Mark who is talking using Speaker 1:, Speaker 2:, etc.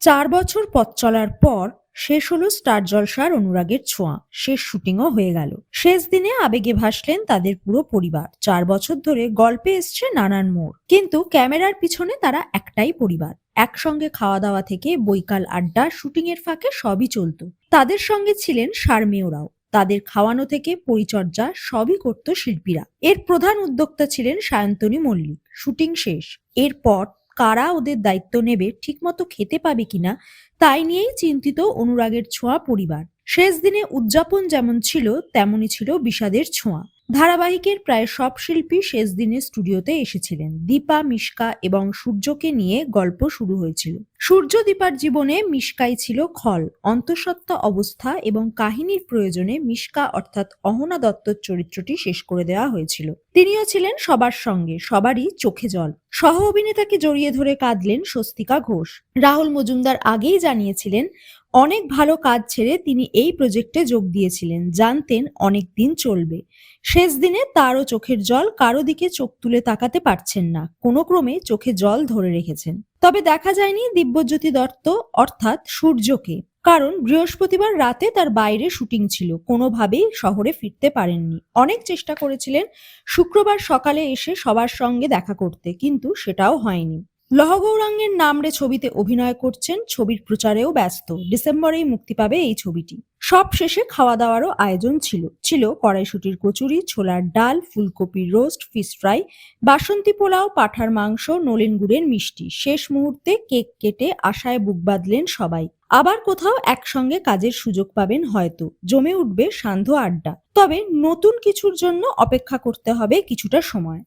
Speaker 1: চার বছর পথ চলার পর শেষ হলো স্টার জলসার অনুরাগের ছোঁয়া। শেষ শুটিংও হয়ে গেল। শেষ দিনে আবেগে ভাসলেন তাদের পুরো পরিবার। চার বছর ধরে গল্পে এসছে নানান মোড়। কিন্তু ক্যামেরার পিছনে তারা একটাই পরিবার। একসঙ্গে খাওয়া দাওয়া থেকে বৈকাল আড্ডা শুটিং এর ফাঁকে সবই চলতো। তাদের সঙ্গে ছিলেন শারমেয়রাও তাদের খাওয়ানো থেকে পরিচর্যা সবই করত শিল্পীরা। এর প্রধান উদ্যোক্তা ছিলেন সায়ন্তনী মল্লিক। শুটিং শেষ। এরপর কারা ওদের দায়িত্ব নেবে, ঠিকমতো খেতে পাবে কিনা, তাই নিয়েই চিন্তিত অনুরাগের ছোঁয়া পরিবার। শেষ দিনে উদযাপন যেমন ছিল, তেমনই ছিল বিষাদের ছোঁয়া। ধারাবাহিকের প্রায় সব শিল্পী শেষ দিনে স্টুডিওতে এসেছিলেন। দীপা, মিশকা এবং সূর্যকে নিয়ে গল্প শুরু হয়েছিল। সূর্য দীপার জীবনে মিশকাই ছিল খল, অন্তঃসত্ত্বা অবস্থা এবং কাহিনীর প্রয়োজনে মিশকা অর্থাৎ অহনা দত্তর চরিত্রটি শেষ করে দেওয়া হয়েছিল। তিনিও ছিলেন সবার সঙ্গে, সবারই চোখে জল। সহ অভিনেতাকে জড়িয়ে ধরে কাঁদলেন স্বস্তিকা ঘোষ। রাহুল মজুমদার আগেই জানিয়েছিলেন, অনেক ভালো কাজ ছেড়ে তিনি এই প্রজেক্টে যোগ দিয়েছিলেন, জানতেন অনেক দিন চলবে। শেষ দিনে তারও চোখের জল, কারও দিকে চোখ তুলে তাকাতে পারছেন না, কোনো ক্রমে চোখে জল ধরে রেখেছেন। তবে দেখা যায়নি দিব্যজ্যোতি দত্ত, অর্থাৎ সূর্যকে। কারণ বৃহস্পতিবার রাতে তার বাইরে শুটিং ছিল, কোনোভাবেই শহরে ফিরতে পারেননি। অনেক চেষ্টা করেছিলেন শুক্রবার সকালে এসে সবার সঙ্গে দেখা করতে, কিন্তু সেটাও হয়নি। লহগৌরাঙ্গের নামরে ছবিতে অভিনয় করছেন, ছবির প্রচারেও ব্যস্ত। ডিসেম্বরেই মুক্তি পাবে এই ছবিটি। সব শেষে খাওয়া দাওয়ারও আয়োজন ছিল। ছিল কড়াইশুটির কচুরি, ছোলার ডাল ফুলকপি রোস্ট, ফিশ ফ্রাই, বাসন্তী পোলাও, পাঠার মাংস, নলেন গুড়ের মিষ্টি। শেষ মুহূর্তে কেক কেটে আশায় বুক বাঁধলেন সবাই। আবার কোথাও একসঙ্গে কাজের সুযোগ পাবেন হয়তো। জমে উঠবে সান্ধ্য আড্ডা। তবে নতুন কিছুর জন্য অপেক্ষা করতে হবে কিছুটা সময়।